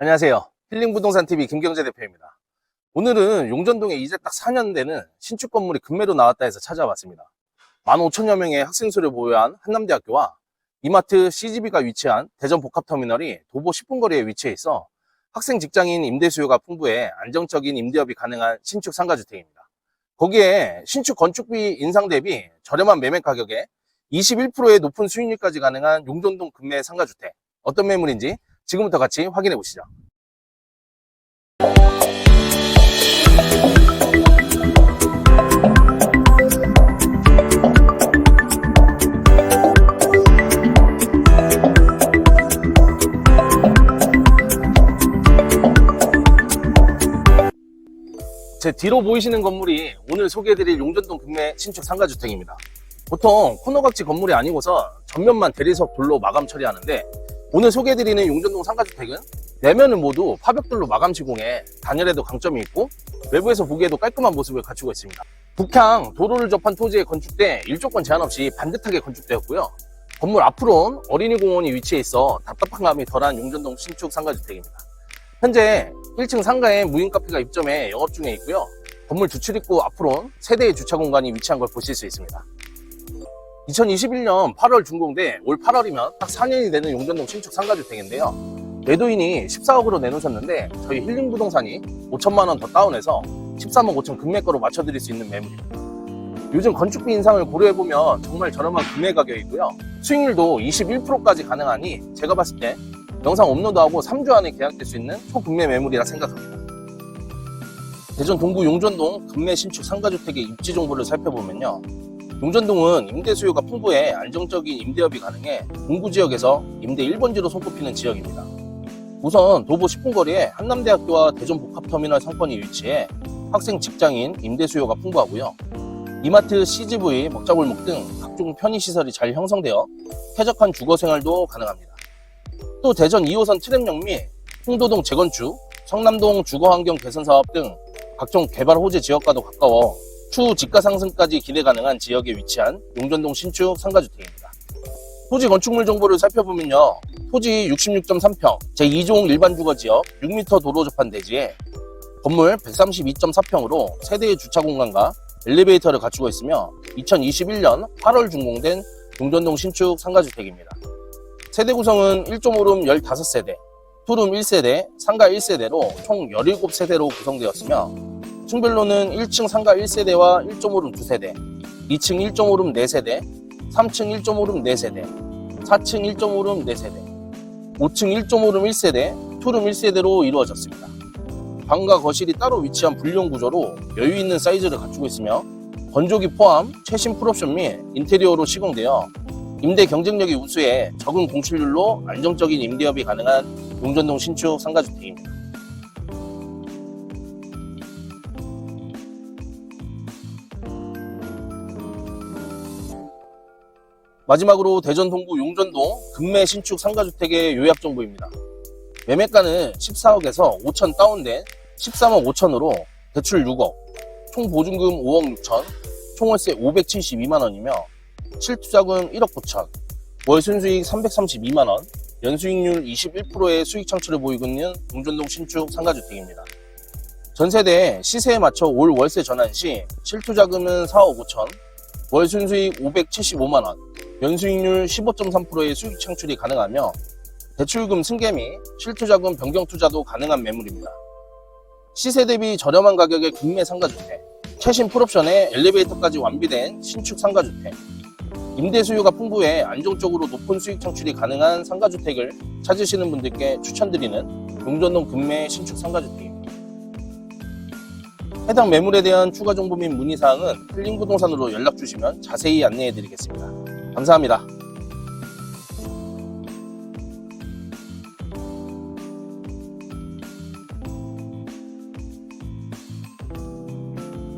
안녕하세요. 힐링부동산TV 김경재 대표입니다. 오늘은 용전동에 이제 딱 4년 되는 신축 건물이 금매로 나왔다 해서 찾아왔습니다. 15,000여 명의 학생 수를 보유한 한남대학교와 이마트 CGV가 위치한 대전 복합터미널이 도보 10분 거리에 위치해 있어 학생 직장인 임대 수요가 풍부해 안정적인 임대업이 가능한 신축 상가주택입니다. 거기에 신축 건축비 인상 대비 저렴한 매매 가격에 21%의 높은 수익률까지 가능한 용전동 금매 상가주택 어떤 매물인지 지금부터 같이 확인해 보시죠. 제 뒤로 보이시는 건물이 오늘 소개해드릴 용전동 금매 신축 상가주택입니다. 보통 코너각지 건물이 아니고서 전면만 대리석 돌로 마감 처리하는데 오늘 소개해드리는 용전동 상가주택은 내면은 모두 파벽돌로 마감 시공해 단열에도 강점이 있고 외부에서 보기에도 깔끔한 모습을 갖추고 있습니다. 북향 도로를 접한 토지에 건축돼 일조권 제한 없이 반듯하게 건축되었고요. 건물 앞으로는 어린이 공원이 위치해 있어 답답한 감이 덜한 용전동 신축 상가주택입니다. 현재 1층 상가에 무인 카페가 입점해 영업 중에 있고요. 건물 두 출 입구 앞으로는 세대의 주차 공간이 위치한 걸 보실 수 있습니다. 2021년 8월 준공돼 올 8월이면 딱 4년이 되는 용전동 신축 상가주택인데요. 매도인이 14억으로 내놓으셨는데 저희 힐링 부동산이 5천만 원 더 다운해서 13억 5천 금매가로 맞춰드릴 수 있는 매물입니다. 요즘 건축비 인상을 고려해보면 정말 저렴한 금매 가격이고요. 수익률도 21%까지 가능하니 제가 봤을 때 영상 업로드하고 3주 안에 계약될 수 있는 초금매 매물이라 생각합니다. 대전 동구 용전동 금매 신축 상가주택의 입지 정보를 살펴보면요. 용전동은 임대 수요가 풍부해 안정적인 임대업이 가능해 동구 지역에서 임대 1번지로 손꼽히는 지역입니다. 우선 도보 10분 거리에 한남대학교와 대전복합터미널 상권이 위치해 학생, 직장인, 임대 수요가 풍부하고요. 이마트, CGV, 먹자골목 등 각종 편의시설이 잘 형성되어 쾌적한 주거 생활도 가능합니다. 또 대전 2호선 트램역 및 홍도동 재건축, 성남동 주거환경 개선 사업 등 각종 개발 호재 지역과도 가까워 추후 집가 상승까지 기대 가능한 지역에 위치한 용전동 신축 상가주택입니다. 토지 건축물 정보를 살펴보면요. 토지 66.3평, 제2종 일반 주거 지역 6m 도로 접한 대지에 건물 132.4평으로 세대의 주차 공간과 엘리베이터를 갖추고 있으며 2021년 8월 준공된 용전동 신축 상가주택입니다. 세대 구성은 1.5룸 15세대, 투룸 1세대, 상가 1세대로 총 17세대로 구성되었으며 층별로는 1층 상가 1세대와 1.5룸 2세대, 2층 1.5룸 4세대, 3층 1.5룸 4세대, 4층 1.5룸 4세대, 5층 1.5룸 1세대, 투룸 1세대로 이루어졌습니다. 방과 거실이 따로 위치한 불용 구조로 여유 있는 사이즈를 갖추고 있으며 건조기 포함 최신 풀옵션 및 인테리어로 시공되어 임대 경쟁력이 우수해 적은 공실률로 안정적인 임대업이 가능한 용전동 신축 상가주택입니다. 마지막으로 대전 동구 용전동 금매 신축 상가주택의 요약 정보입니다. 매매가는 14억에서 5천 다운된 13억 5천으로 대출 6억, 총 보증금 5억 6천, 총월세 572만 원이며 실투자금 1억 9천, 월 순수익 332만 원, 연수익률 21%의 수익 창출을 보이고 있는 용전동 신축 상가주택입니다. 전세대 시세에 맞춰 올 월세 전환 시 실투자금은 4억 5천, 월 순수익 575만 원, 연수익률 15.3%의 수익 창출이 가능하며 대출금 승계 및 실투자금 변경 투자도 가능한 매물입니다. 시세 대비 저렴한 가격의 국내 상가주택, 최신 풀옵션에 엘리베이터까지 완비된 신축 상가주택, 임대 수요가 풍부해 안정적으로 높은 수익 창출이 가능한 상가주택을 찾으시는 분들께 추천드리는 용전동 금매 신축 상가주택입니다. 해당 매물에 대한 추가 정보 및 문의사항은 힐링부동산으로 연락 주시면 자세히 안내해 드리겠습니다. 감사합니다.